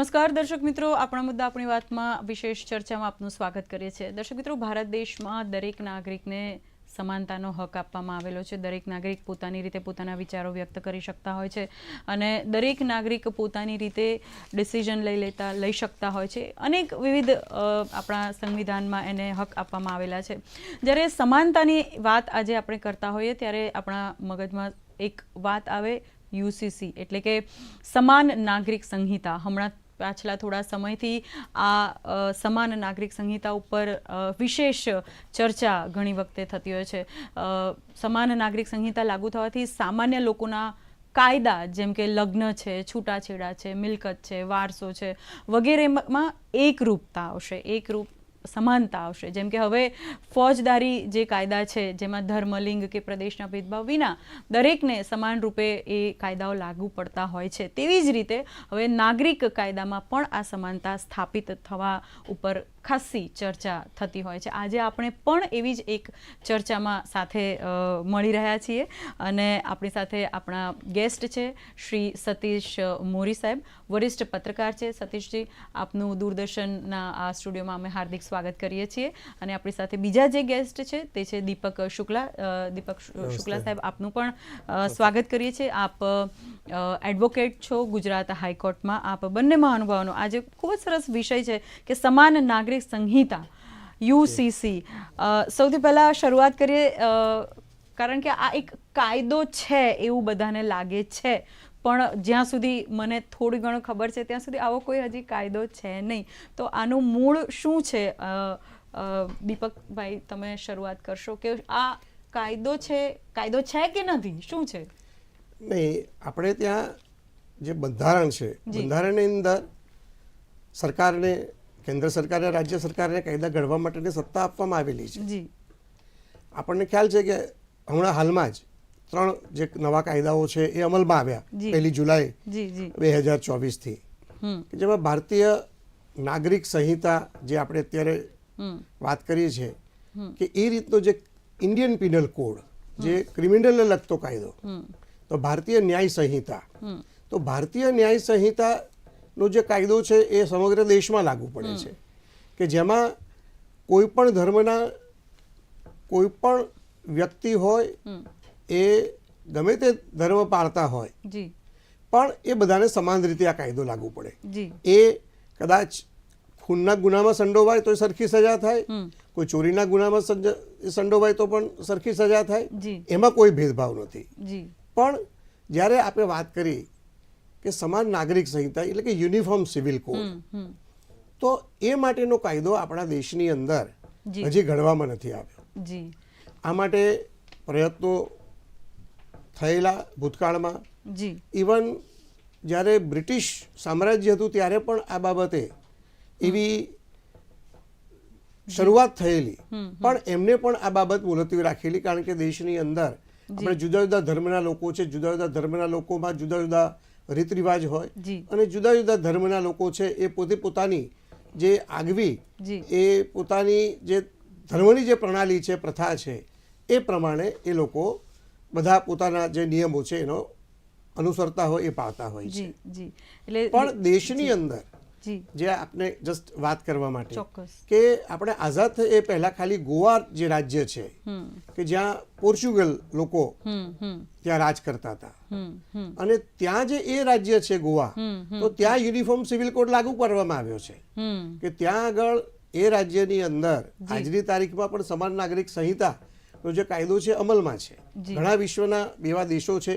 નમસ્કાર, દર્શક મિત્રો. આપણા મુદ્દા આપણી વાતમાં વિશેષ ચર્ચામાં આપનું સ્વાગત કરીએ છીએ. દર્શક મિત્રો, ભારત દેશમાં દરેક નાગરિકને સમાનતાનો હક આપવામાં આવેલો છે. દરેક નાગરિક પોતાની રીતે પોતાના વિચારો વ્યક્ત કરી શકતા હોય છે અને દરેક નાગરિક પોતાની રીતે ડિસિઝન લઈ લેતા, લઈ શકતા હોય છે. અનેક વિવિધ આપણા સંવિધાનમાં એને હક આપવામાં આવેલા છે. જ્યારે સમાનતાની વાત આજે આપણે કરતા હોઈએ, ત્યારે આપણા મગજમાં એક વાત આવે યુસીસી એટલે કે સમાન નાગરિક સંહિતા. હમણાં પાછલા થોડા સમયથી આ સમાન નાગરિક સંહિતા ઉપર વિશેષ ચર્ચા ઘણી વખતે થતી હોય છે. સમાન નાગરિક સંહિતા લાગુ થવાથી સામાન્ય લોકોના કાયદા, જેમ કે લગ્ન છે, છૂટાછેડા છે, મિલકત છે, વારસો છે, વગેરેમાં એકરૂપતા આવશે. એકરૂપ સમાનતા આવશે. જેમ કે હવે ફોજદારી જે કાયદા છે, જેમાં ધર્મ, લિંગ કે પ્રદેશના ભેદભાવ વિના દરેકને સમાન રૂપે એ કાયદાઓ લાગુ પડતા હોય છે. તેવી જ રીતે હવે નાગરિક કાયદામાં પણ આ સમાનતા સ્થાપિત થવા ઉપર ખાસ્સી ચર્ચા થતી હોય છે. આજે આપણે પણ એવી જ એક ચર્ચામાં સાથે મળી રહ્યા છીએ અને આપણી સાથે આપણા ગેસ્ટ છે શ્રી સતીશ મોરી સાહેબ વરિષ્ઠ પત્રકાર છે. સતીશજી આપનું દૂરદર્શનના આ સ્ટુડિયોમાં અમે હાર્દિક સ્વાગત કરીએ છીએ અને આપણી સાથે બીજા જે ગેસ્ટ છે તે છે દીપક શુક્લા દીપક શુક્લા સાહેબ આપનું પણ સ્વાગત કરીએ છીએ. આપ એડવોકેટ છો ગુજરાત હાઈકોર્ટમાં. આપ બંને મહાનુભાવોનો આજે ખૂબ જ સરસ વિષય છે કે સમાન નાગરિક સંહિતા યુસીસી. સૌથી પહેલાં શરૂઆત કરીએ કારણ કે આ એક કાયદો છે એવું બધાને લાગે છે. પણ જ્યાં સુધી મને થોડી ઘણું ખબર છે ત્યાં સુધી આવો કોઈ હજી કાયદો છે નહીં. તો આનું મૂળ શું છે? દીપકભાઈ તમે શરૂઆત કરશો કે આ કાયદો છે કાયદો છે કે નથી? શું છે? નહીં આપણે ત્યાં જે બંધારણ છે બંધારણની અંદર સરકારને કેન્દ્ર સરકારને રાજ્ય સરકારને કાયદા ઘડવા માટેની સત્તા આપવામાં આવેલી છે. આપણને ખ્યાલ છે કે હમણાં હાલમાં જ ત્રણ જે નવા કાયદાઓ છે એ અમલમાં આવ્યા. પહેલી જુલાઈ બે હજાર ચોવીસથી. જેમાં ભારતીય નાગરિક સંહિતા જે આપણે અત્યારે વાત કરીએ છીએ કે એ રીતનો જે ઇન્ડિયન પિનલ કોડ જે ક્રિમિનલને લગતો કાયદો તો ભારતીય ન્યાય સંહિતા તો ભારતીય ન્યાય સંહિતાનો જે કાયદો છે એ સમગ્ર દેશમાં લાગુ પડે છે. કે જેમાં કોઈ પણ ધર્મના કોઈ પણ વ્યક્તિ હોય એ ગમે તે ધર્મ પાળતા હોય પણ એ બધાને સમાન રીતે આ કાયદો લાગુ પડે. એ કદાચ ખૂનના ગુનામાં સંડોવાય તો સરખી સજા થાય કોઈ ચોરીના ગુનામાં સંડોવાય તો પણ સરખી સજા થાય એમાં કોઈ ભેદભાવ નથી. પણ જ્યારે આપણે વાત કરી કે સમાન નાગરિક સંહિતા એટલે કે યુનિફોર્મ સિવિલ કોડ. તો એ માટેનો કાયદો આપણા દેશની અંદર હજી ઘડવામાં નથી આવ્યો. આ માટે પ્રયત્નો થયેલા ભૂતકાળમાં. ઇવન જ્યારે બ્રિટિશ સામ્રાજ્ય હતું ત્યારે પણ આ બાબતે એવી શરૂઆત થયેલી. પણ એમને પણ આ બાબત મુલતવી રાખેલી કારણ કે દેશની અંદર આપણે જુદા જુદા ધર્મના લોકો છે જુદા જુદા ધર્મના લોકોમાં જુદા જુદા રીત રિવાજ હોય અને જુદા જુદા ધર્મના લોકો છે એ પોતે પોતાની જે આગવી એ પોતાની જે ધર્મની જે પ્રણાલી છે પ્રથા છે એ પ્રમાણે એ લોકો બધા પોતાના જે નિયમો છે એનો અનુસરતા હોય એ પાળતા હોય છે. જી. જી પણ દેશની અંદર જી. આપને જસ્ટ વાત કરવા માટે. કે આપણે આઝાદ એ પહેલા ખાલી ગોવા જે રાજ્ય છે કે જ્યાં પોર્ચુગલ લોકો ત્યાં રાજ કરતા હતા. અને ત્યાં જે એ રાજ્ય છે ગોવા તો ત્યાં યુનિફોર્મ સિવિલ કોડ લાગુ કરવામાં આવ્યો છે. કે ત્યાં આગળ એ રાજ્યની અંદર આજની તારીખમાં પણ સમાન નાગરિક સંહિતા નો જે કાયદો છે અમલમાં છે. ઘણા વિશ્વના એવા દેશો છે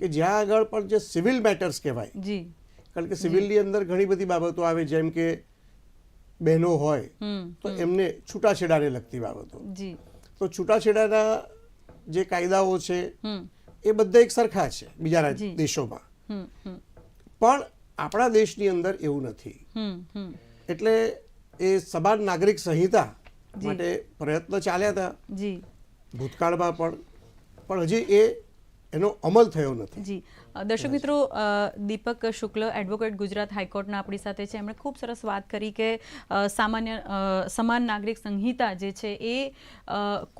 કે જ્યાં આગળ પણ જે સિવિલ મેટર્સ કહેવાય કારણ કે સિવિલની અંદર ઘણી બધી બાબતો આવે જેમ કે બહેનો હોય તો એમને છૂટાછેડાને લગતી બાબતો. તો છૂટાછેડાના જે કાયદાઓ છે એ બધા એક સરખા છે બીજા દેશોમાં. પણ આપણા દેશની અંદર એવું નથી. એટલે એ સમાન નાગરિક સંહિતા માટે પ્રયત્ન ચાલ્યા હતા. ભૂતકાળમાં પણ. પણ હજી એ એનો અમલ થયો નથી. જી. દર્શક મિત્રો દીપક શુક્લ એડવોકેટ ગુજરાત હાઈકોર્ટના આપણી સાથે છે. એમણે ખૂબ સરસ વાત કરી કે સામાન્ય સમાન નાગરિક સંહિતા જે છે એ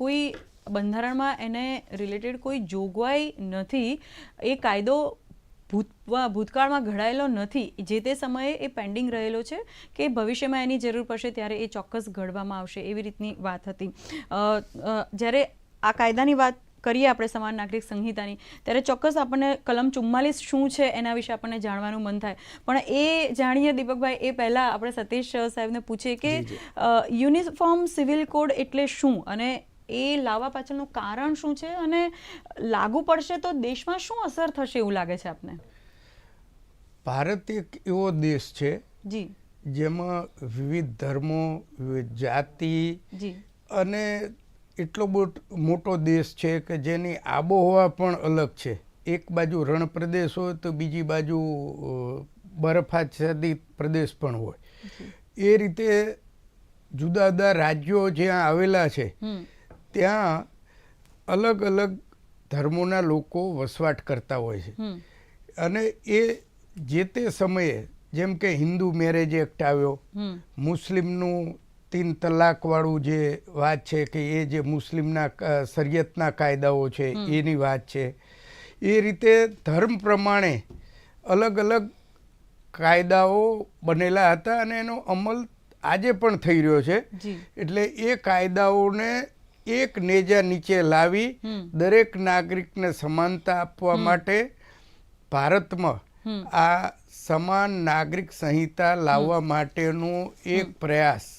કોઈ બંધારણમાં એને રિલેટેડ કોઈ જોગવાઈ નથી. એ કાયદો ભૂત ભૂતકાળમાં ઘડાયેલો નથી. જે તે સમયે એ પેન્ડિંગ રહેલો છે કે ભવિષ્યમાં એની જરૂર પડશે ત્યારે એ ચોક્કસ ઘડવામાં આવશે એવી રીતની વાત હતી. જ્યારે આ કાયદાની વાત કરીએ આપણે સમાન નાગરિક સંહિતાની ત્યારે ચોક્કસ આપણને કલમ ચુમ્માલીસ શું છે એના વિશે આપણને જાણવાનું મન થાય. પણ એ જાણીએ દીપકભાઈ એ પહેલાં આપણે સતીશ સાહેબને પૂછીએ કે યુનિફોર્મ સિવિલ કોડ એટલે શું? અને એ લાવવા પાછળનું કારણ શું છે? અને લાગુ પડશે તો દેશમાં શું અસર થશે એવું લાગે છે આપને? ભારત એક એવો દેશ છે જી. જેમાં વિવિધ ધર્મો વિવિધ જાતિ જી. અને એટલો બહુ મોટો દેશ છે કે જેની આબોહવા પણ અલગ છે. એક બાજુ રણ પ્રદેશ હોય તો બીજી બાજુ બરફાચ્છાદિત પ્રદેશ પણ હોય. એ રીતે જુદા જુદા રાજ્યો જ્યાં આવેલા છે ત્યાં અલગ અલગ ધર્મોના લોકો વસવાટ કરતા હોય છે. અને એ જે તે સમયે જેમ કે હિન્દુ મેરેજ એક્ટ આવ્યો મુસ્લિમનું તીન તલાકવાળું જે વાત છે કે એ જે મુસ્લિમના શરિયતના કાયદાઓ છે એની વાત છે. એ રીતે ધર્મ પ્રમાણે અલગ અલગ કાયદાઓ બનેલા હતા અને એનો અમલ આજે પણ થઈ રહ્યો છે. એટલે એ કાયદાઓને એક નેજા નીચે લાવી દરેક નાગરિકને સમાનતા આપવા માટે ભારતમાં આ સમાન નાગરિક સંહિતા લાવવા માટેનો એક પ્રયાસ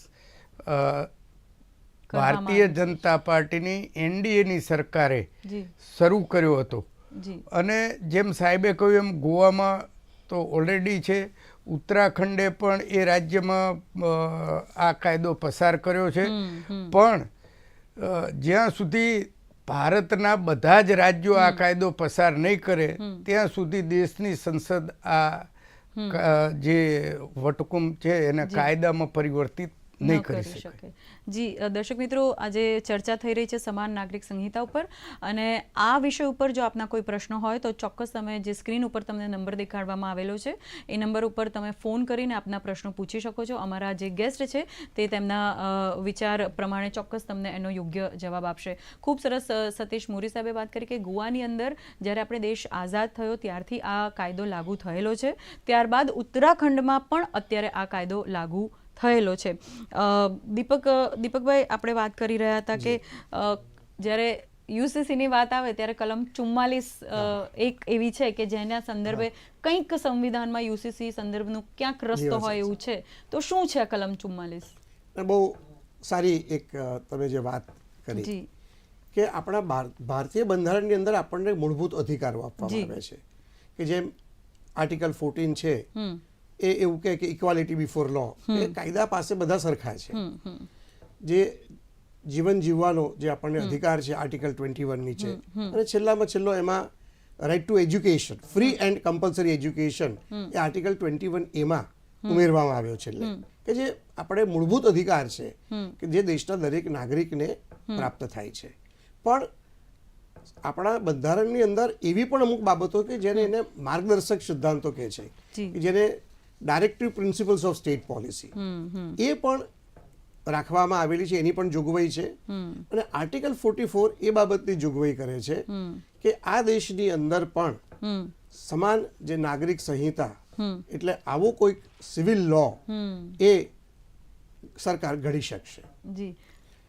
ભારતીય જનતા પાર્ટીની એનડીએની સરકારે શરૂ કર્યો હતો. અને જેમ સાહેબે કહ્યું એમ ગોવામાં તો ઓલરેડી છે. ઉત્તરાખંડે પણ એ રાજ્યમાં આ કાયદો પસાર કર્યો છે. પણ જ્યાં સુધી ભારતના બધા જ રાજ્યો આ કાયદો પસાર નહીં કરે ત્યાં સુધી દેશની સંસદ આ જે વટકુંભ છે એને કાયદામાં પરિવર્તિત નહીં કરી શકે. જી દર્શક મિત્રો આજે ચર્ચા થઈ રહી છે સમાન નાગરિક સંહિતા ઉપર અને આ વિષય ઉપર જો આપના કોઈ પ્રશ્નો હોય તો ચોક્કસ તમે જે સ્ક્રીન ઉપર તમને નંબર દેખાડવામાં આવેલો છે એ નંબર ઉપર તમે ફોન કરીને આપના પ્રશ્નો પૂછી શકો છો. અમારા જે ગેસ્ટ છે તે તેમના વિચાર પ્રમાણે ચોક્કસ તમને એનો યોગ્ય જવાબ આપશે. ખૂબ સરસ સતીશ મોરી સાહેબે વાત કરી કે ગોવાની અંદર જ્યારે આપણે દેશ આઝાદ થયો ત્યારથી આ કાયદો લાગુ થયેલો છે. ત્યારબાદ ઉત્તરાખંડમાં પણ અત્યારે આ કાયદો લાગુ થયેલો છે. દીપક દીપકભાઈ આપણે વાત કરી રહ્યા હતા કે જ્યારે યુસીસીની વાત આવે ત્યારે કલમ ચુમ્માલીસ એક એવી છે કે જેના સંદર્ભે કંઈક સંવિધાનમાં યુસીસી સંદર્ભનું ક્યાંક રસ્તો હોય એવું છે. તો શું છે કલમ ચુમ્માલીસ? બહુ સારી એક તમે જે વાત કરી કે આપણા ભાર- ભારતીય બંધારણની અંદર આપણને મૂળભૂત અધિકારો. આપવામાં આવે છે. કે જેમ આર્ટિકલ ફોર્ટીન છે એ એવું કહે કે ઇક્વાલિટી બિફોર લો એ કાયદા પાસે બધા સરખા છે. જે જીવન જીવવાનો જે આપણને અધિકાર છે આર્ટિકલ ટ્વેન્ટી વન નીચે અને છેલ્લામાં છેલ્લો એમાં right to education free and compulsory education A article twenty one એમાં ઉમેરવામાં આવ્યો છે એટલે કે જે આપણે મૂળભૂત અધિકાર છે કે જે દેશના દરેક નાગરિકને પ્રાપ્ત થાય છે. પણ આપણા બંધારણની અંદર એવી પણ અમુક બાબતો કે જેને એને માર્ગદર્શક સિદ્ધાંતો કહે છે. કે જેને directive principles of state policy. એ પણ રાખવામાં આવેલી છે એની પણ જોગવાઈ છે. અને આર્ટિકલ ફોર્ટી ફોર એ બાબતની જોગવાઈ કરે છે કે આ દેશની અંદર પણ સમાન જે નાગરિક સંહિતા એટલે આવો કોઈ સિવિલ લો એ સરકાર ઘડી શકશે.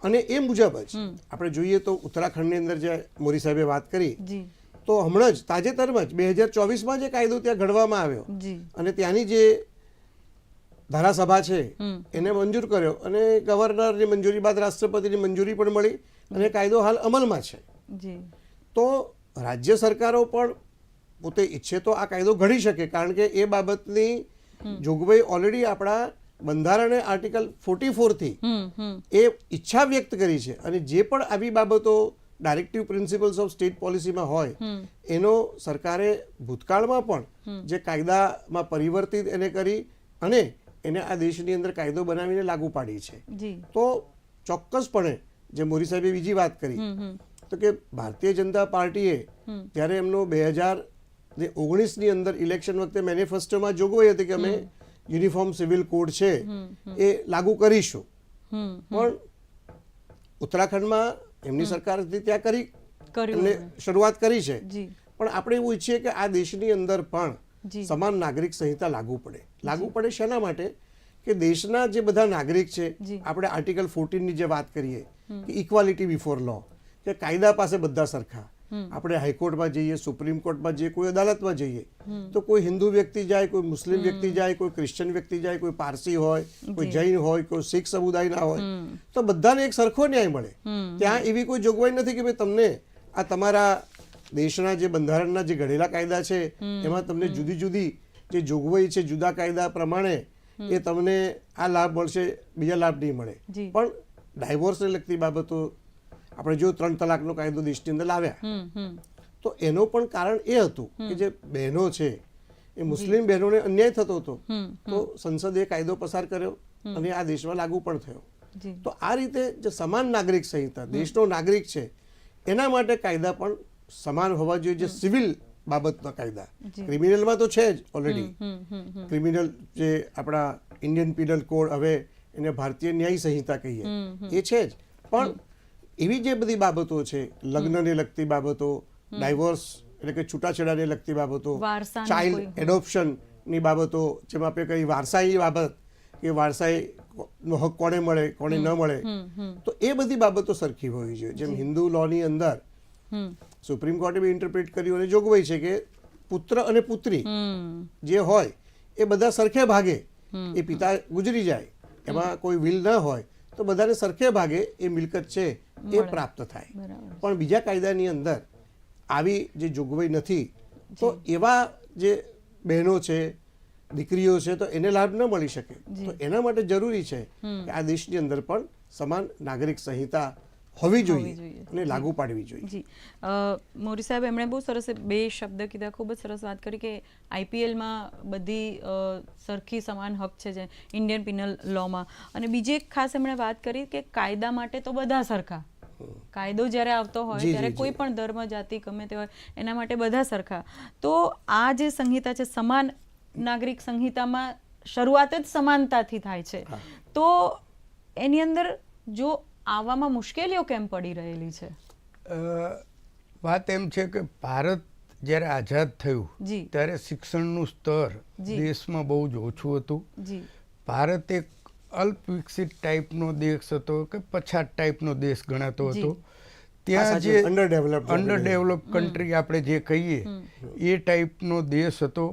અને એ મુજબ જ આપણે જોઈએ તો ઉત્તરાખંડની અંદર જે મોરી સાહેબે વાત કરી તો હમણાં જ તાજેતરમાં જ બે હજાર ચોવીસમાં જે કાયદો ત્યાં ઘડવામાં આવ્યો. અને ત્યાંની જે ધારાસભા છે એને મંજૂર કર્યો. અને ગવર્નરની મંજૂરી બાદ રાષ્ટ્રપતિની મંજૂરી પણ મળી અને કાયદો હાલ અમલમાં છે. તો રાજ્ય સરકારો પણ પોતે ઈચ્છે તો આ કાયદો ઘડી શકે કારણ કે એ બાબતની જોગવાઈ ઓલરેડી આપણા બંધારણે આર્ટિકલ ફોર્ટી ફોરથી એ ઈચ્છા વ્યક્ત કરી છે. અને જે પણ આવી બાબતો ડાયરેક્ટિવ પ્રિન્સિપલ્સ ઓફ સ્ટેટ પોલિસીમાં હોય એનો સરકારે ભૂતકાળમાં પણ જે કાયદામાં પરિવર્તિત એને કરી અને એને આ દેશની અંદર કાયદો બનાવીને લાગુ પાડી છે. તો ચોક્કસપણે જે મોરી સાહેબે બીજી વાત કરી તો કે ભારતીય જનતા પાર્ટીએ જ્યારે એમનો બે હજાર ઓગણીસની અંદર ઇલેક્શન વખતે મેનિફેસ્ટોમાં જોગવાઈ હતી કે અમે યુનિફોર્મ સિવિલ કોડ છે એ લાગુ કરીશું. પણ ઉત્તરાખંડમાં એમની સરકાર ત્યાં કરી એમને. શરૂઆત કરી છે. પણ આપણે એવું ઈચ્છીએ કે આ દેશની અંદર પણ સમાન નાગરિક સંહિતા લાગુ પડે. લાગુ પડે શેના માટે? કે દેશના જે બધા નાગરિક છે આપણે આર્ટિકલ ફોર્ટીનની જે વાત કરીએ કે ઇક્વાલિટી બિફોર લો કે કાયદા પાસે બધા સરખા. આપણે હાઈકોર્ટમાં જઈએ સુપ્રીમ કોર્ટમાં જઈએ કોઈ અદાલતમાં જઈએ તો કોઈ હિન્દુ વ્યક્તિ જાય કોઈ મુસ્લિમ વ્યક્તિ જાય કોઈ ક્રિશ્ચન વ્યક્તિ જાય કોઈ પારસી હોય કોઈ જૈન હોય કોઈ શીખ સમુદાયના હોય તો બધાને એક સરખો ન્યાય મળે. ત્યાં એવી કોઈ જોગવાઈ નથી કે ભાઈ તમને આ તમારા દેશના જે બંધારણના જે ઘડેલા કાયદા છે એમાં તમને જુદી જુદી જે જોગવાઈ છે જુદા કાયદા પ્રમાણે એ તમને આ લાભ મળશે બીજા લાભ નહીં મળે. પણ ડાયવોર્સને લગતી બાબતો આપણે જો ત્રણ તલાકનો કાયદો દેશની અંદર લાવ્યા. તો એનો પણ કારણ એ હતું કે જે બહેનો છે એ મુસ્લિમ બહેનોને અન્યાય થતો હતો. તો સંસદે કાયદો પસાર કર્યો અને આ દેશમાં લાગુ પણ થયો. તો આ રીતે જે સમાન નાગરિક સંહિતા દેશનો નાગરિક છે એના માટે કાયદા પણ સમાન હોવા જોઈએ જે સિવિલ બાબતના કાયદા. ક્રિમિનલમાં તો છે જ ઓલરેડી ક્રિમિનલ જે આપણા ઇન્ડિયન પિનલ કોડ હવે એને ભારતીય ન્યાય સંહિતા કહીએ. એ છે જ. પણ એવી જે બધી બાબતો છે લગ્નને લગતી બાબતો ડાયવોર્સ એટલે કે છૂટાછેડાને લગતી બાબતો ચાઇલ્ડ એડોપ્શનની બાબતો જેમાં આપણે કઈ વારસાઈ બાબત કે વારસાઈ નો હક કોને મળે કોને ન મળે તો એ બધી બાબતો સરખી હોવી જોઈએ. જેમ હિન્દુ લોની અંદર સુપ્રીમ કોર્ટે બી ઇન્ટરપ્રિટ કર્યું અને જોગવાઈ છે કે પુત્ર અને પુત્રી જે હોય એ બધા સરખે ભાગે એ પિતા ગુજરી જાય. એમાં કોઈ વિલ ન હોય તો બધાને સરખે ભાગે એ મિલકત છે. એ પ્રાપ્ત થાય. પણ બીજા કાયદાની અંદર આવી જે જોગવાઈ નથી તો એવા જે બહેનો છે દીકરીઓ છે તો એને લાભ ન મળી શકે. તો એના માટે જરૂરી છે કે આ દેશની અંદર પણ સમાન નાગરિક સંહિતા હોવી જોઈએ. અને લાગુ પાડવી જોઈએ. જી. મોરી સાહેબ એમણે બહુ સરસ બે શબ્દ કીધા ખૂબ જ સરસ વાત કરી કે આઈપીએલમાં બધી સરખી સમાન હક છે જે ઇન્ડિયન પિનલ લોમાં. અને બીજી એક ખાસ એમણે વાત કરી કે કાયદા માટે તો બધા સરખા. કાયદો જ્યારે આવતો હોય ત્યારે કોઈ પણ ધર્મ જાતિ ગમે તે હોય એના માટે બધા સરખા. તો આ જે સંહિતા છે સમાન નાગરિક સંહિતામાં શરૂઆત જ સમાનતાથી થાય છે. તો એની અંદર જો આવવામાં મુશ્કેલીઓ કેમ પડી રહેલી છે? વાત એમ છે કે ભારત જ્યારે આઝાદ થયું ત્યારે શિક્ષણનું સ્તર દેશમાં બહુ જ ઓછું હતું. ભારત એક અલ્પ વિકસિત ટાઈપનો દેશ હતો કે પછાત ટાઈપનો દેશ ગણાતો હતો. ત્યાં જે અંડર ડેવલપ કન્ટ્રી આપણે જે કહીએ એ ટાઈપનો દેશ હતો.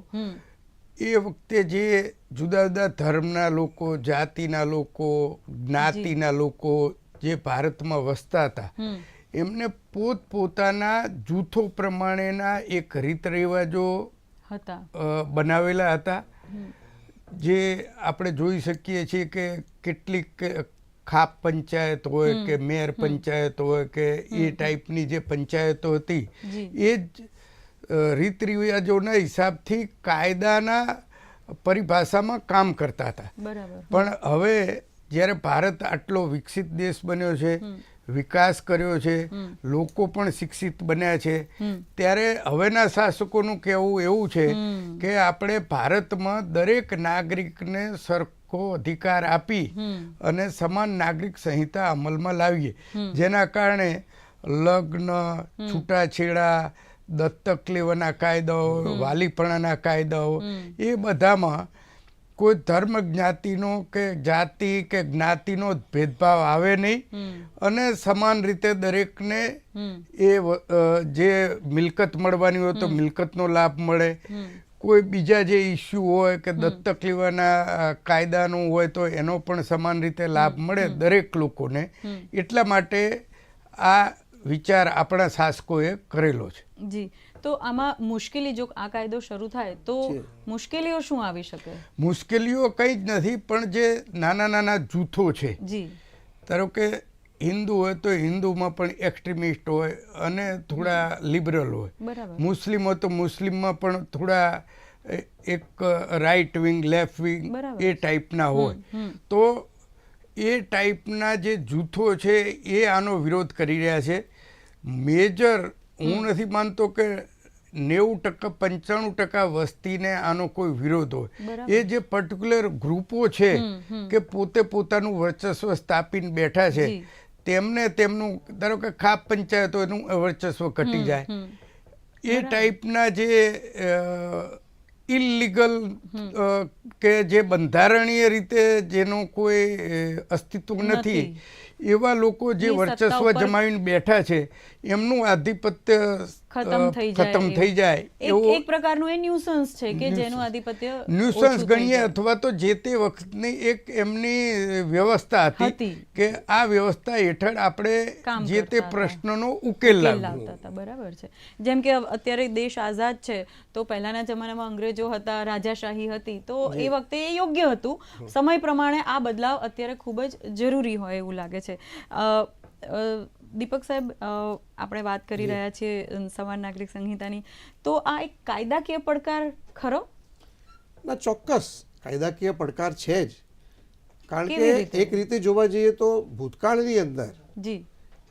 એ વખતે જે જુદા જુદા ધર્મના લોકો જાતિના લોકો જ્ઞાતિના લોકો જે ભારતમાં વસતા હતા એમને પોતપોતાના જૂથો પ્રમાણેના એક રીત રિવાજો બનાવેલા હતા. જે આપણે જોઈ શકીએ છીએ કે કેટલીક ખાપ પંચાયત હોય કે મેયર પંચાયત હોય કે એ ટાઈપની જે પંચાયતો હતી એ જ રીત રિવાજોના હિસાબથી કાયદાના પરિભાષામાં કામ કરતા હતા. બરાબર. પણ હવે જ્યારે ભારત આટલો વિકસિત દેશ બન્યો છે વિકાસ કર્યો છે લોકો પણ શિક્ષિત બન્યા છે ત્યારે હવેના શાસકોનું કહેવું એવું છે કે આપણે ભારતમાં દરેક નાગરિકને સરખો અધિકાર આપી અને સમાન નાગરિક સંહિતા અમલમાં લાવીએ. જેના કારણે લગ્ન છૂટાછેડા દત્તક લેવાના કાયદાઓ વાલીપણાના કાયદાઓ એ બધામાં કોઈ ધર્મ જ્ઞાતિનો કે જાતિ કે જ્ઞાતિનો ભેદભાવ આવે નહીં. અને સમાન રીતે દરેકને એ જે મિલકત મળવાની હોય તો મિલકતનો લાભ મળે. કોઈ બીજા જે ઇસ્યુ હોય કે દત્તક લેવાના કાયદાનું હોય તો એનો પણ સમાન રીતે લાભ મળે દરેક લોકોને. એટલા માટે આ વિચાર આપણા શાસકોએ કરેલો છે. જી. તો આમાં મુશ્કેલી જો આ કાયદો શરૂ થાય તો મુશ્કેલીઓ શું આવી શકે? મુશ્કેલીઓ કંઈ જ નથી પણ જે નાના નાના જૂથો છે જી. ધારો કે હિન્દુ હોય તો હિન્દુમાં પણ એક્સ્ટ્રીમિસ્ટ હોય અને થોડા લિબરલ હોય. મુસ્લિમ હોય તો મુસ્લિમમાં પણ થોડા એક રાઇટ વિંગ લેફ્ટ વિંગ એ ટાઈપના હોય. તો એ ટાઈપના જે જૂથો છે એ આનો વિરોધ કરી રહ્યા છે. મેજર હું નથી માનતો કે નેવું ટકા પંચાણું ટકા વસ્તીને આનો કોઈ વિરોધ હોય. એ જે પર્ટિક્યુલર ગ્રુપો છે કે પોતે પોતાનું વર્ચસ્વ સ્થાપીને બેઠા છે તેમને તેમનું ધારો કે ખાપ પંચાયત હોય એનું વર્ચસ્વ ઘટી જાય. એ ટાઈપના જે ઇલીગલ કે જે બંધારણીય રીતે જેનું કોઈ અસ્તિત્વ નથી. એવા લોકો જે વર્ચસ્વ જમાવીને બેઠા છે એમનું આધિપત્ય ખતમ થઈ જાય ખતમ. થઈ જાય એક એવો એક પ્રકારનું એ ન્યુસન્સ છે કે જેનું આધિપત્ય ન્યુસન્સ ગણીએ અથવા તો જે તે વખતની એક એમની વ્યવસ્થા હતી. કે આ વ્યવસ્થા હેઠળ આપણે જે તે પ્રશ્નનો ઉકેલ લાવતા હતા. બરાબર છે. જેમ કે અત્યારે દેશ આઝાદ છે તો પહેલાના જમાનામાં અંગ્રેજો હતા રાજાશાહી હતી તો એ વખતે એ યોગ્ય હતું. સમય પ્રમાણે આ બદલાવ અત્યારે ખૂબ જ જરૂરી હોય એવું લાગે છે. દીપક સાહેબ આપણે વાત કરી રહ્યા છીએ સમાન નાગરિક સંહિતાની. તો આ એક કાયદાકીય પડકાર ખરો? ના ચોક્કસ. કાયદાકીય પડકાર છે જ. કારણ કે એક રીતે જોવા જઈએ તો ભૂતકાળની અંદર જી.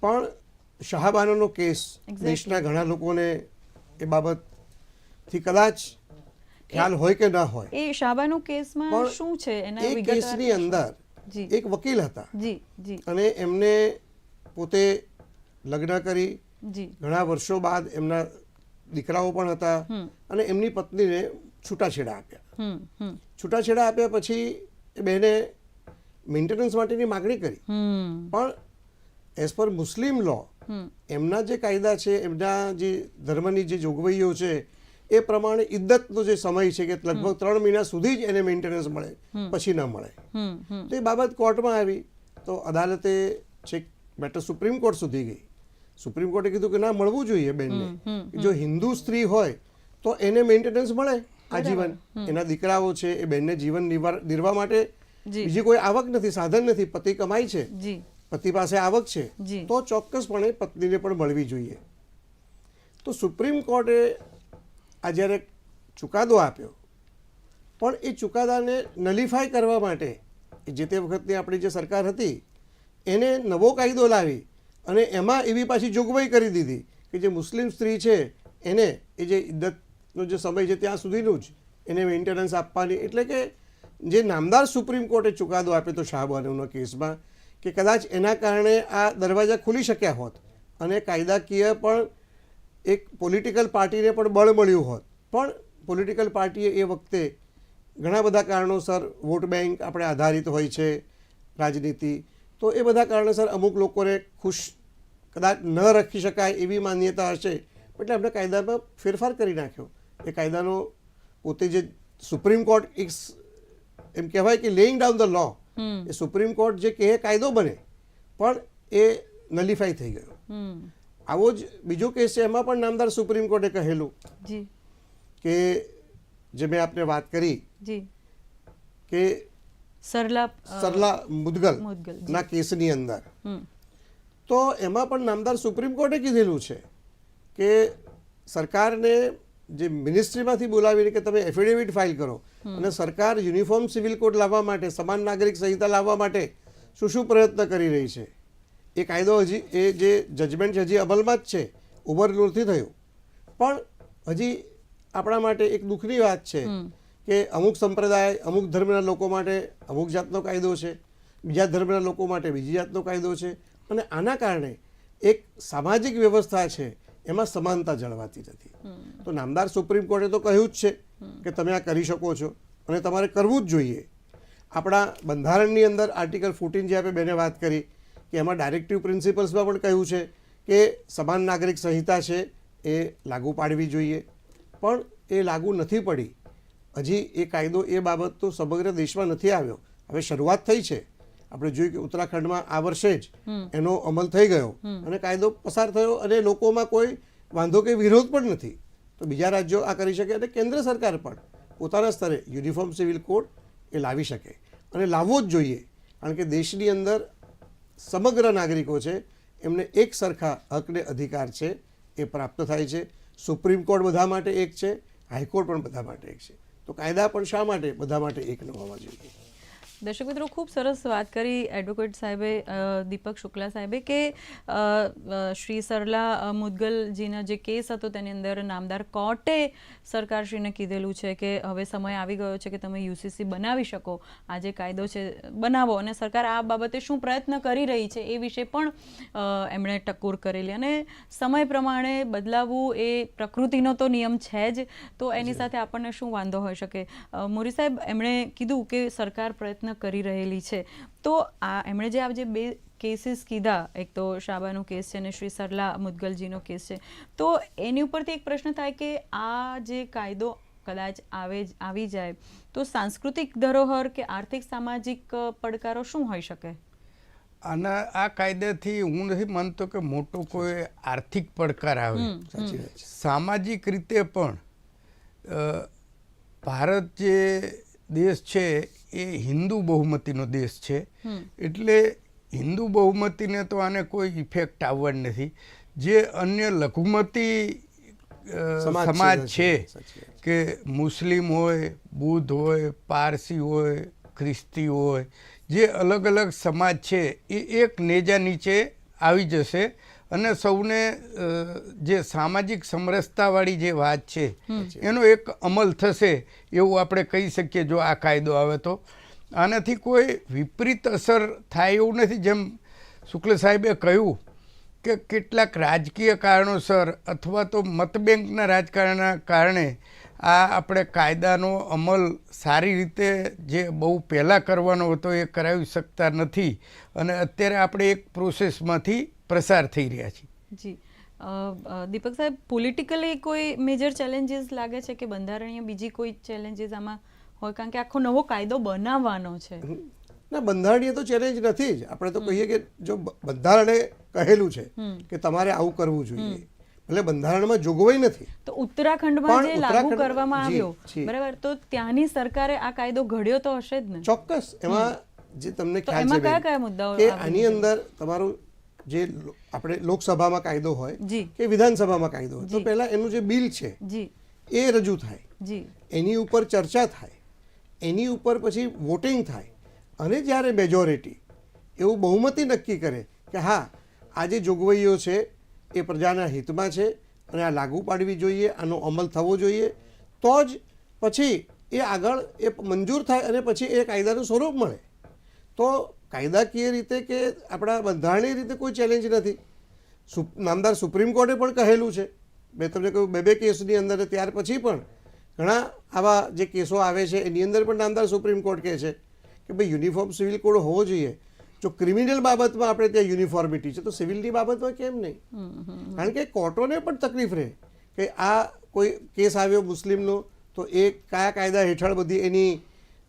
પણ શાહબાનોનો કેસ દેશના ઘણા લોકોને એ બાબતથી કદાચ ખ્યાલ હોય કે ના હોય. એ શાબાનું કેસમાં શું છે? એના વિગતવાર કેસની અંદર જી. એક વકીલ હતા. જી જી. અને એમને પોતે લગ્ન કરી. ઘણા વર્ષો બાદ એમના દીકરાઓ પણ હતા અને એમની પત્નીને છૂટાછેડા આપ્યા. છૂટાછેડા આપ્યા પછી એ બહેને મેન્ટેનન્સ માટેની માગણી કરી. પણ એઝ પર મુસ્લિમ લો એમના જે કાયદા છે એમના જે ધર્મની જે જોગવાઈઓ છે એ પ્રમાણે ઇદ્દતનો જે સમય છે કે લગભગ ત્રણ મહિના સુધી જ એને મેન્ટેનન્સ મળે પછી ન મળે. તો એ બાબત કોર્ટમાં આવી. તો અદાલતે છેક મેટર સુપ્રીમ કોર્ટ સુધી ગઈ. સુપ્રીમ કોર્ટે કીધું કે ના મળવું જોઈએ બેનને. જો હિન્દુ સ્ત્રી હોય તો એને મેન્ટેનન્સ મળે આજીવન એના દીકરાઓ છે એ બેનને જીવન નિર્વાહ માટે બીજી કોઈ આવક નથી સાધન નથી પતિ કમાય છે. પતિ પાસે આવક છે તો ચોક્કસપણે પત્નીને પણ મળવી જોઈએ. તો સુપ્રીમ કોર્ટે આ જ્યારે ચુકાદો આપ્યો પણ એ ચુકાદાને નલિફાય કરવા માટે જે તે વખતની આપણી જે સરકાર હતી એને નવો કાયદો લાવી અને એમાં એવી પાછી જોગવાઈ કરી દીધી કે જે મુસ્લિમ સ્ત્રી છે, એને એ જે ઇદ્દતનો જે સમય છે ત્યાં સુધીનું જ એને મેન્ટેનન્સ આપવાની. એટલે કે જે નામદાર સુપ્રીમ કોર્ટે ચુકાદો આપ્યો તો શાહબાનુના કેસમાં, કે કદાચ એના કારણે આ દરવાજા ખુલી શક્યા હોત અને કાયદાકીય પણ એક પોલિટિકલ પાર્ટીને પણ બળ મળ્યું હોત. પણ પોલિટિકલ પાર્ટીએ એ વખતે ઘણા બધા કારણોસર વોટ બેંક આપણે આધારિત હોય છે, રાજનીતિ તો એ બધા કારણોસર અમુક લોકોને ખુશ કદાચ ન રાખી શકાય એવી માન્યતા હશે. એટલે આપણે કાયદામાં ફેરફાર કરી નાખ્યો. એ કાયદાનો પોતે જે સુપ્રીમ કોર્ટ એક એમ કહેવાય કે લેઇંગ ડાઉન ધ લો એ સુપ્રીમ કોર્ટ જે કહે કાયદો બને પણ એ નલિફાઈ થઈ ગયો. આવો જ બીજો કેસ છે એમાં પણ નામદાર સુપ્રીમ કોર્ટે કહેલું કે જે મેં આપને વાત કરી કે સરલા સરલા મુદગલ ના કેસની અંદર. તો એમાં પણ નામદાર સુપ્રીમ કોર્ટે કીધેલું છે કે સરકારને જે મિનિસ્ટ્રીમાંથી બોલાવીને કે તમે એફિડેવિટ ફાઇલ કરો અને સરકાર યુનિફોર્મ સિવિલ કોડ લાવવા માટે સમાન નાગરિક સંહિતા લાવવા માટે શું શું પ્રયત્ન કરી રહી છે? એ કાયદો હજી એ જે જજમેન્ટ હજી અમલમાં જ છે ઓવરરૂલ નથી થયું. પણ હજી આપણા માટે એક દુઃખની વાત છે કે અમુક સંપ્રદાય અમુક ધર્મના લોકો માટે અમુક જાતનો કાયદો છે બીજા ધર્મના લોકો માટે બીજી જાતનો કાયદો છે અને આના કારણે એક સામાજિક વ્યવસ્થા છે એમાં સમાનતા જળવાતી નથી. તો નામદાર સુપ્રીમ કોર્ટે તો કહ્યું જ છે કે તમે આ કરી શકો છો અને તમારે કરવું જ જોઈએ. આપણા બંધારણની અંદર આર્ટિકલ ફોર્ટીન જે આપણે બેને વાત કરી કે એમાં ડાયરેક્ટિવ પ્રિન્સિપલ્સમાં પણ કહ્યું છે કે સમાન નાગરિક સંહિતા છે એ લાગુ પાડવી જોઈએ. પણ એ લાગુ નથી પડી. હજી એ કાયદો એ બાબત તો સમગ્ર દેશમાં નથી આવ્યો. હવે શરૂઆત થઈ છે. આપણે જોયું કે ઉત્તરાખંડમાં આ વર્ષે જ એનો અમલ થઈ ગયો અને કાયદો પસાર થયો અને લોકોમાં કોઈ વાંધો કે વિરોધ પણ નથી. તો બીજા રાજ્યો આ કરી શકે અને કેન્દ્ર સરકાર પણ પોતાના સ્તરે યુનિફોર્મ સિવિલ કોડ એ લાવી શકે. અને લાવવો જ જોઈએ. કારણ કે દેશની અંદર સમગ્ર નાગરિકો છે એમને એક સરખા હકને અધિકાર છે એ પ્રાપ્ત થાય છે. સુપ્રીમ કોર્ટ બધા માટે એક છે હાઈકોર્ટ પણ બધા માટે એક છે. તો કાયદા પણ શા માટે? બધા માટે એક ન હોવા જોઈએ. દર્શક મિત્રો ખૂબ સરસ વાત કરી એડવોકેટ સાહેબે દીપક શુક્લા સાહેબે કે શ્રી સરલા મુદગલજીના જે કેસ હતો તેની અંદર નામદાર કોર્ટે સરકારશ્રીને કીધેલું છે કે હવે સમય આવી ગયો છે કે તમે યુસીસી બનાવી શકો. આ જે કાયદો છે બનાવો અને સરકાર આ બાબતે શું પ્રયત્ન કરી રહી છે એ વિશે પણ એમણે ટકોર કરેલી. અને સમય પ્રમાણે બદલાવવું એ પ્રકૃતિનો તો નિયમ છે જ. તો એની સાથે આપણને શું વાંધો હોઈ શકે? મોરી સાહેબ એમણે કીધું કે સરકાર પ્રયત્ન કરી રહેલી છે. તો આ એમણે જે આ જે બે કેસીસ કીધા એક તો શાબાનો કેસ છે અને શ્રી સરલા મુદગલજીનો કેસ છે તો એની ઉપરથી એક પ્રશ્ન થાય કે આ જે કાયદો કદાચ આવે જ- આવી જાય તો સાંસ્કૃતિક ધરોહર કે આર્થિક સામાજિક પડકારો શું હોઈ શકે? આના આ કાયદાથી હું નથી માનતો કે મોટો કોઈ આર્થિક પડકાર આવે. સાચી સામાજિક રીતે પણ ભારત જે દેશ છે એ હિન્દુ બહુમતીનો દેશ છે. એટલે હિન્દુ બહુમતીને તો આને કોઈ ઇફેક્ટ આવવાની નથી. જે અન્ય લઘુમતી સમાજ છે. કે મુસ્લિમ હોય બુદ્ધ હોય પારસી હોય ખ્રિસ્તી હોય જે અલગ અલગ સમાજ છે એ એક નેજા નીચે આવી જશે. અને સૌને જે સામાજિક સમરસતાવાળી જે વાત છે એનો એક અમલ થશે એવું આપણે કહી શકીએ જો આ કાયદો આવે તો. આનાથી કોઈ વિપરીત અસર થાય એવું નથી. જેમ શુક્લ સાહેબે કહ્યું કે કેટલાક રાજકીય કારણોસર અથવા તો મતબેંકના રાજકારણના કારણે આ આપણે કાયદાનો અમલ સારી રીતે જે બહુ પહેલાં કરવાનો હતો એ કરાવી શકતા નથી. અને અત્યારે આપણે એક પ્રોસેસમાંથી પ્રસાર થઈ રહ્યા છે. જી. દીપક સાહેબ પોલિટિકલી કોઈ મેજર ચેલેન્જીસ લાગે છે કે બંધારણીય બીજી કોઈ ચેલેન્જીસ આમાં હોય? કારણ કે આખો નવો કાયદો બનાવવાનો છે. ના બંધારણીય તો ચેલેન્જ નથી જ. આપણે તો કહીએ કે જો બંધારણે કહેલું છે કે તમારે આવું કરવું જોઈએ. એટલે બંધારણમાં જોગવાઈ નથી. તો ઉત્તરાખંડમાં જે લાગુ કરવામાં આવ્યો બરાબર? તો ત્યાંની સરકારે આ કાયદો ઘડ્યો તો હશે જ ને? ચોક્કસ. એમાં જે તમને ખ્યાલ એમાં છે કયા કયા મુદ્દાઓ કે આની અંદર તમારું જે આપણે લોકસભામાં કાયદો હોય કે વિધાનસભામાં કાયદો હોય તો. પહેલા એનું જે બિલ છે એ રજૂ થાય. એની ઉપર ચર્ચા થાય. એની ઉપર પછી વોટિંગ થાય. અને જ્યારે મેજોરિટી એવું બહુમતી નક્કી કરે કે હા આ જે જોગવાઈઓ છે એ પ્રજાના હિતમાં છે અને આ લાગુ પાડવી જોઈએ આનો અમલ થવો જોઈએ તો જ પછી એ આગળ એ મંજૂર થાય અને પછી એ કાયદાનું સ્વરૂપ મળે. તો કાયદાકીય રીતે કે આપણા બંધારણીય રીતે કોઈ ચેલેન્જ નથી. નામદાર સુપ્રીમ કોર્ટે પણ કહેલું છે. મેં તમને કહ્યું બે બે કેસની અંદર ત્યાર પછી પણ ઘણા આવા જે કેસો આવે છે એની અંદર પણ નામદાર સુપ્રીમ કોર્ટ કહે છે કે ભાઈ યુનિફોર્મ સિવિલ કોડ હોવો જોઈએ. જો ક્રિમિનલ બાબતમાં આપણે ત્યાં યુનિફોર્મિટી છે તો સિવિલની બાબતમાં કેમ નહીં? કારણ કે કોર્ટોને પણ તકલીફ રહે કે આ કોઈ કેસ આવ્યો મુસ્લિમનો તો એ કયા કાયદા હેઠળ બધી એની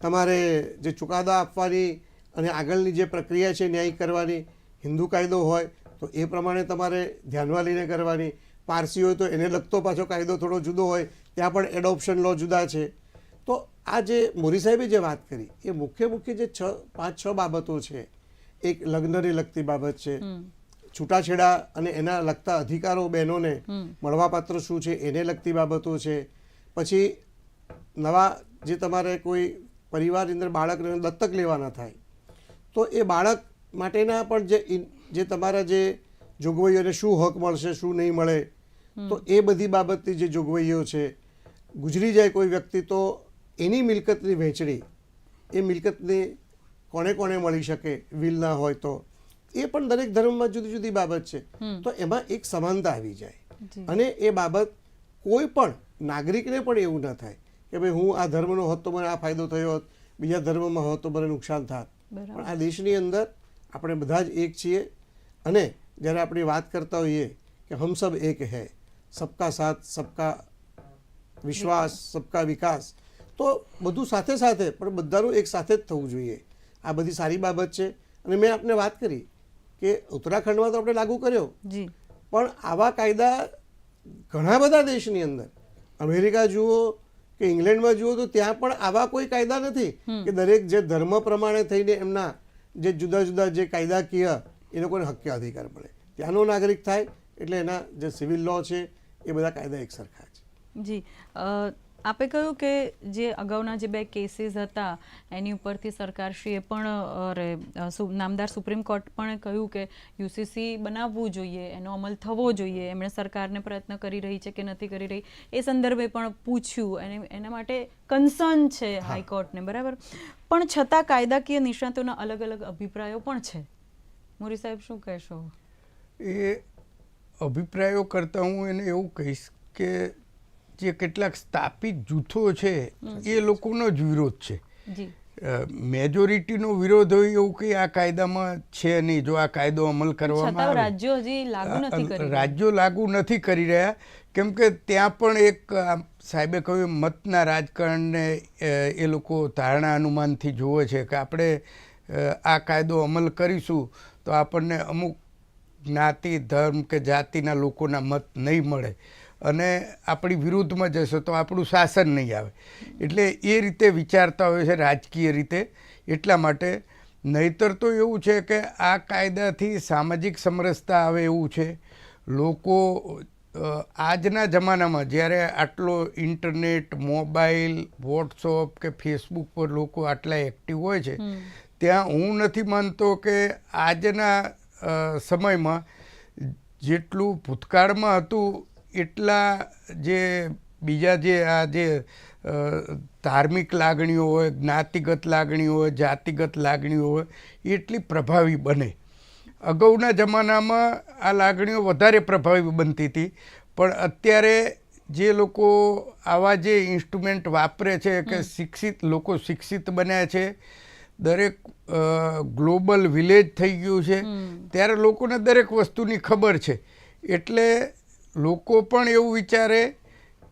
તમારે જે ચુકાદા આપવાની અને આગળની જે પ્રક્રિયા છે ન્યાય કરવાની હિન્દુ કાયદો હોય તો એ પ્રમાણે તમારે ધ્યાનમાં લઈને કરવાની. પારસી હોય તો એને લગતો પાછો કાયદો થોડો જુદો હોય ત્યાં પણ એડોપ્શન લો જુદા છે. તો આ જે મોરી સાહેબે જે વાત કરી એ મુખ્ય મુખ્ય જે છ પાંચ છ બાબતો છે એક લગ્નને લગતી બાબત છે છૂટાછેડા અને એના લગતા અધિકારો બહેનોને મળવાપાત્ર શું છે એને લગતી બાબતો છે. પછી નવા જે તમારે કોઈ પરિવારની અંદર બાળકને દત્તક લેવાના થાય તો એ બાળક માટેના પણ જે જે તમારા જે જોગવાઈઓને શું હક મળશે શું નહીં મળે તો એ બધી બાબતની જે જોગવાઈઓ છે ગુજરી જાય કોઈ વ્યક્તિ તો એની મિલકતની વહેંચણી એ મિલકતને કોને કોને મળી શકે વિલ ના હોય તો એ પણ દરેક ધર્મમાં જુદી જુદી બાબત છે. તો એમાં એક સમાનતા આવી જાય. અને એ બાબત કોઈ પણ નાગરિકને પણ એવું ના થાય કે ભાઈ હું આ ધર્મનો હોત તો મને આ ફાયદો થયો હોત બીજા ધર્મમાં હોત તો મને નુકસાન થાત. પણ આ દેશની અંદર આપણે બધા જ એક છીએ અને જ્યારે આપણે વાત કરતા હોઈએ કે હમ સબ એક હૈ સબકા સાથ સબકા વિશ્વાસ સબકા વિકાસ તો બધું સાથે સાથે પણ બધાનું એક સાથે જ થવું જોઈએ. આ બધી સારી બાબત છે. અને મેં આપને વાત કરી કે ઉત્તરાખંડમાં તો આપણે લાગુ કર્યો. પણ આવા કાયદા ઘણા બધા દેશની અંદર. અમેરિકા જુઓ કે ઇંગ્લેન્ડમાં જુઓ તો ત્યાં પણ આવા કોઈ કાયદા નથી કે દરેક જે ધર્મ પ્રમાણે થઈને એમના જે જુદા જુદા જે કાયદાકીય એ લોકોને હક્કે અધિકાર મળે. ત્યાંનો નાગરિક થાય એટલે એના જે સિવિલ લો છે એ બધા કાયદા એક સરખા છે જી. આપે કહ્યું કે જે અગાઉના જે બે કેસીસ હતા એની ઉપરથી સરકારશ્રીએ પણ અ, રે અ, સુ- નામદાર સુપ્રીમ કોર્ટ પણ કહ્યું કે યુસીસી બનાવવું જોઈએ એનો અમલ થવો જોઈએ એમણે સરકારને પ્રયત્ન કરી રહી છે કે નથી કરી રહી એ સંદર્ભે પણ પૂછ્યું. અને એના માટે કન્સર્ન છે હાઈકોર્ટને બરાબર? પણ છતાં કાયદાકીય નિષ્ણાતોના અલગ અલગ અભિપ્રાયો પણ છે. મોરી સાહેબ શું કહેશો? એ અભિપ્રાયો કરતાં હું એને એવું કહીશ કે જે કેટલાક સ્થાપિત જૂથો છે એ લોકોનો જ વિરોધ છે. મેજોરિટીનો વિરોધ હોય એવું કંઈ આ કાયદામાં છે નહીં. જો આ કાયદો અમલ કરવામાં રાજ્યો લાગુ નથી કરી રહ્યા. રાજ્યો લાગુ નથી કરી રહ્યા. કેમ કે ત્યાં પણ એક સાહેબે કહ્યું મતના રાજકારણને એ લોકો ધારણા અનુમાનથી જુએ છે કે આપણે આ કાયદો અમલ કરીશું તો આપણને અમુક જ્ઞાતિ ધર્મ કે જાતિના લોકોના મત નહીં મળે. અને આપણી વિરુદ્ધમાં જશે તો આપણું શાસન નહીં આવે. એટલે એ રીતે વિચારતા હોય છે રાજકીય રીતે એટલા માટે નહીતર તો એવું છે કે આ કાયદાથી સામાજિક સમરસતા આવે એવું છે. લોકો આજના જમાનામાં જ્યારે આટલો ઇન્ટરનેટ મોબાઈલ વોટ્સઅપ કે ફેસબુક પર લોકો આટલા એક્ટિવ હોય છે ત્યાં હું નથી માનતો કે આજના સમયમાં જેટલું ભૂતકાળમાં હતું એટલા જે બીજા જે આ જે ધાર્મિક લાગણીઓ હોય જ્ઞાતિગત લાગણીઓ હોય જાતિગત લાગણીઓ હોય એટલી પ્રભાવી બને. અગાઉના જમાનામાં આ લાગણીઓ વધારે પ્રભાવી બનતી હતી પણ અત્યારે જે લોકો આવા જે ઇન્સ્ટ્રુમેન્ટ વાપરે છે કે શિક્ષિત લોકો શિક્ષિત બન્યા છે દરેક ગ્લોબલ વિલેજ થઈ ગયું છે ત્યારે લોકોને દરેક વસ્તુની ખબર છે. એટલે લોકો પણ એવું વિચારે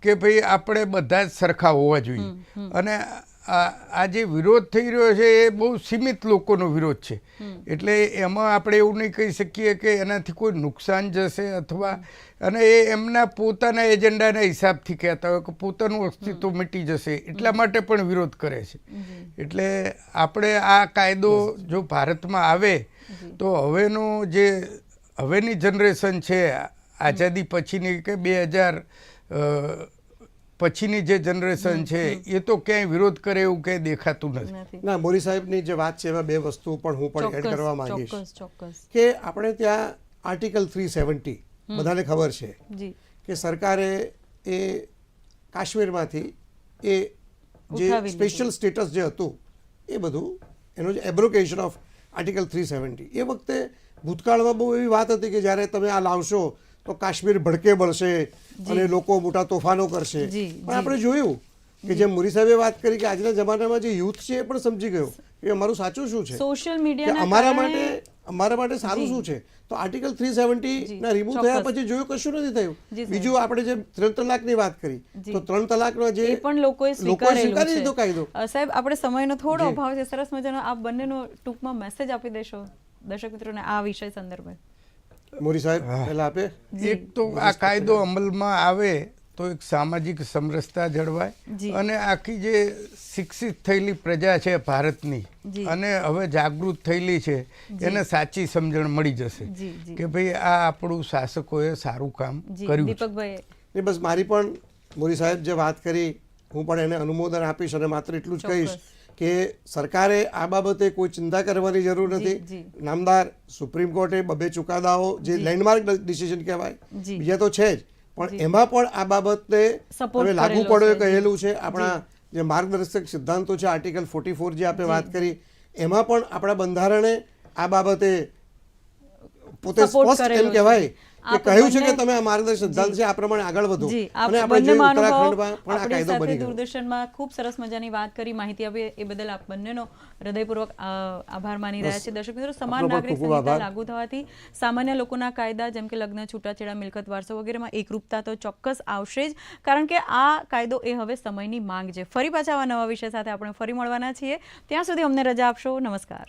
કે ભાઈ આપણે બધા જ સરખા હોવા જોઈએ. અને આ આ જે વિરોધ થઈ રહ્યો છે એ બહુ સીમિત લોકોનો વિરોધ છે. એટલે એમાં આપણે એવું નહીં કહી શકીએ કે એનાથી કોઈ નુકસાન જશે અથવા અને એ એમના પોતાના એજન્ડાના હિસાબથી કહેતા હોય કે પોતાનું અસ્તિત્વ મીટી જશે. એટલા માટે પણ વિરોધ કરે છે. એટલે આપણે આ કાયદો જો ભારતમાં આવે તો હવેનો જે હવેની જનરેશન છે આઝાદી પછીની કે બે હજાર પછીની જે જનરેશન છે એ તો ક્યાંય વિરોધ કરે એવું ક્યાંય દેખાતું નથી. ના મોરી સાહેબની જે વાત છે એમાં બે વસ્તુ પણ હું પણ એડ કરવા માંગીશ. ચોક્કસ ચોક્કસ. કે આપણે ત્યાં આર્ટિકલ થ્રી સેવન્ટી બધાને ખબર છે કે સરકારે એ કાશ્મીરમાંથી એ જે સ્પેશિયલ સ્ટેટસ જે હતું એ બધું એનું જે abrogation of article three seventy એ વખતે ભૂતકાળમાં બહુ એવી વાત હતી કે જ્યારે તમે આ લાવશો તો કાશ્મીર ભડકે બળશે અને લોકો મોટા તોફાનો કરશે. પણ આપણે જોયું કે જેમ મુરી સાહેબે વાત કરી કે આજના જમાનામાં જે યુથ છે એ પણ સમજી ગયો. કે અમારું સાચું શું છે? સોશિયલ મીડિયા અમારા માટે અમારા માટે સારું શું છે? તો આર્ટિકલ થ્રી સેવન્ટી ના રિમૂવ થયા પછી જોયું કશું નથી થયું. બીજું આપણે જે ત્રણ તલાકની વાત કરી. તો ત્રણ તલાકનો જે પણ લોકોએ સ્વીકારી લીધો કાયદો. સાહેબ આપણે સમયનો થોડો અભાવ છે. સરસ મજાનો આપ બંનેનો ટૂંકમાં મેસેજ આપી દેશો દર્શક મિત્રોને આ વિષય સંદર્ભે. મોરી સાહેબ પહેલા આપે. એક તો આ કાયદો અમલમાં આવે તો એક સામાજિક સમરસતા જળવાય અને આખી જે શિક્ષિત થયેલી પ્રજા છે ભારતની અને હવે જાગૃત થયેલી છે એને સાચી સમજણ મળી જશે. કે ભાઈ આ આપણું શાસકોએ સારું કામ કર્યું એ દીપકભાઈ બસ મારી પણ મોરી સાહેબ જે વાત કરી હું પણ એને અનુમોદન આપીશ અને માત્ર એટલું જ કહીશ કે સરકારે આ બાબતે કોઈ ચિંતા કરવાની જરૂર નથી. નામદાર સુપ્રીમ કોર્ટે બબે ચુકાદાઓ જે લેન્ડમાર્ક ડિસિઝન કહેવાય બીજા તો છે જ. પણ એમાં પણ આ બાબતે હવે લાગુ પડે કહેલું છે. આપણા જે. માર્ગદર્શક સિદ્ધાંતો છે આર્ટિકલ ફોર્ટી ફોર જે. આપણે વાત કરી એમાં પણ આપણા બંધારણે આ બાબતે પોતે સ્પષ્ટ એમ કહેવાય કે કહ્યું છે કે તમે આ માર્ગદર્શન સિદ્ધાંત છે આ પ્રમાણે આગળ વધો. અને આપણે ઉત્તરાખંડમાં પણ આ કાયદો બની ગયો. દૂરદર્શનમાં ખૂબ સરસ મજાની વાત કરી માહિતી આપી. એ બદલ આપ બંનેનો હૃદયપૂર્વક આભાર માની રહ્યા છે. દર્શક મિત્રો સમાન નાગરિક સંહિતા લાગુ થવાથી સામાન્ય લોકોના કાયદા જેમ કે લગ્ન છૂટાછેડા મિલકત વારસો વગેરેમાં એકરૂપતા તો ચોક્કસ આવશે જ. કારણ કે આ કાયદો એ હવે સમયની માંગ છે. ફરી પાછા આવા નવા વિષય સાથે આપણે ફરી મળવાના છીએ. ત્યાં સુધી અમને રજા આપશો. નમસ્કાર.